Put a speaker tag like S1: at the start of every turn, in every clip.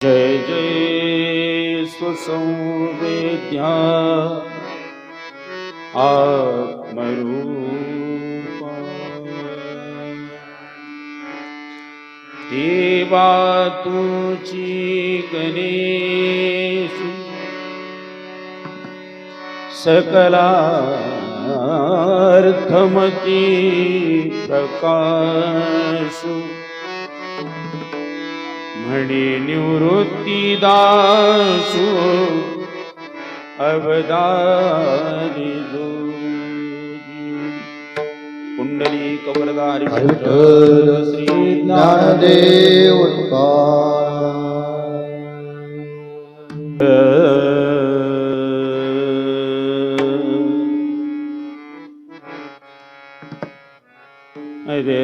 S1: ਜੈ ਜੈ ਸੁਸੰਵੇਦਿਆ ਆਤਮਰੂਪਾ ਦੇਵਾ ਤੁਚੀ ਗਣੇਸ਼ ਸਕਲਾਰਥਮਤੀ ਪ੍ਰਕਾਸ਼ੁ म्हणे निवृत्तीदासु अवदारी कुंडली कवरदारी विठ्ठल श्री
S2: ज्ञानदेव
S1: अरे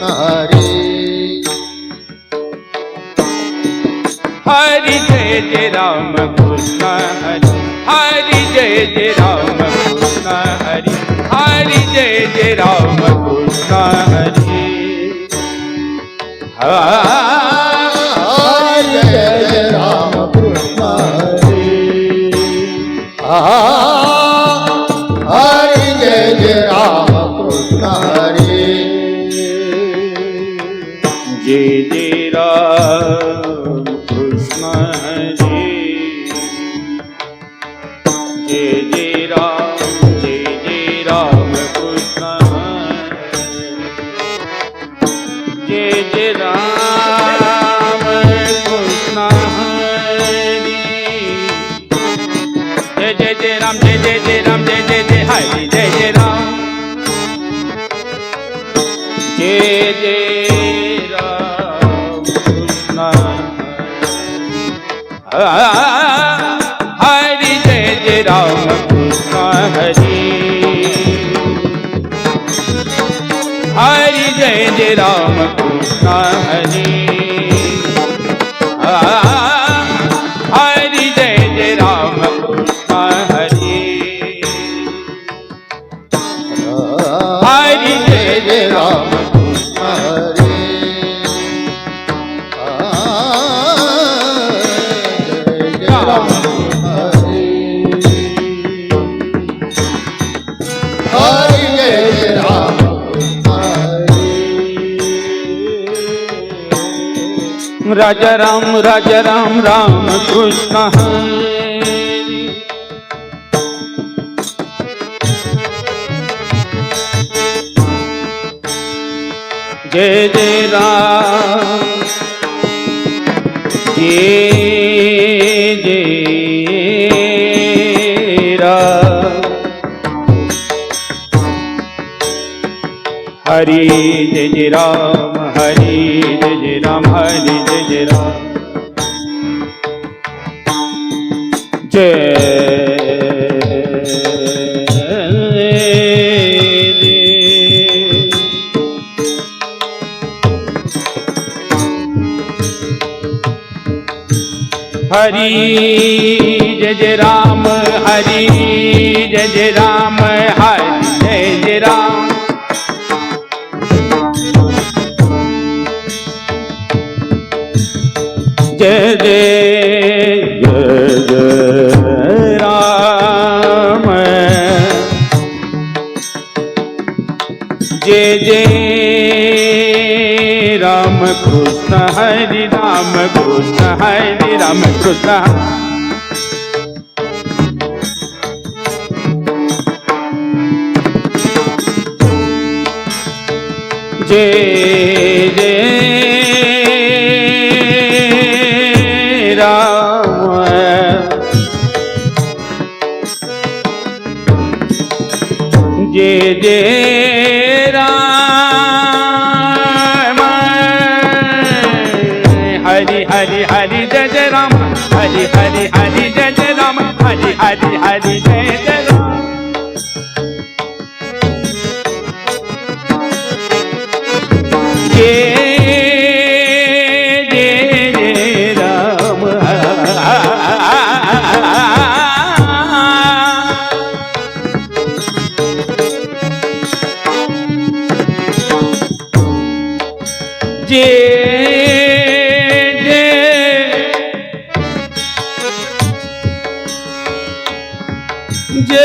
S2: না রে
S1: হরি জয় জয় রাম কৃষ্ণ হরি হরি জয় জয় রাম কৃষ্ণ হরি হরি জয় জয় রাম কৃষ্ণ হরি হরি
S2: জয় জয় রাম কৃষ্ণ হরি
S1: 啊啊啊！રાજ રામ રાજ રામ રામ કૃષ્ણ. જય જય રામ. જય જય રામ. હરી જય રામ, હરી geldi Hari Jai Jai Ram Hari Jai Jai Ram Hari Jai Jai Ram. Jai Krishna Hare Ram Krishna Joy Joy Hari Hari Hari Hey,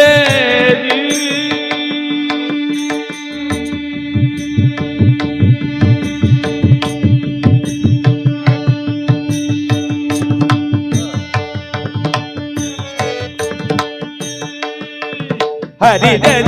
S1: hey, hey.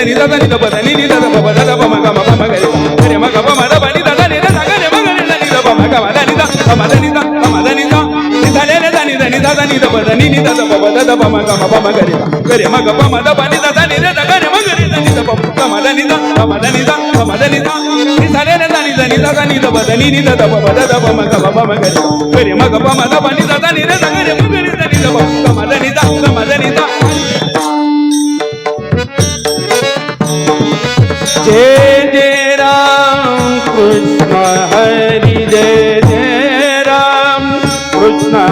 S1: Come on, let it go. Come on, let it go. Come on, let it go. Come on, let it go. Come on, let it go. Come on, let it go. Come on, let it go. Come on, let it go. Come on, let it go. Come on, let it go. Come on, let it go. Come on, let it go. Come on, let it go. Come on, let it go. Come on, let it go.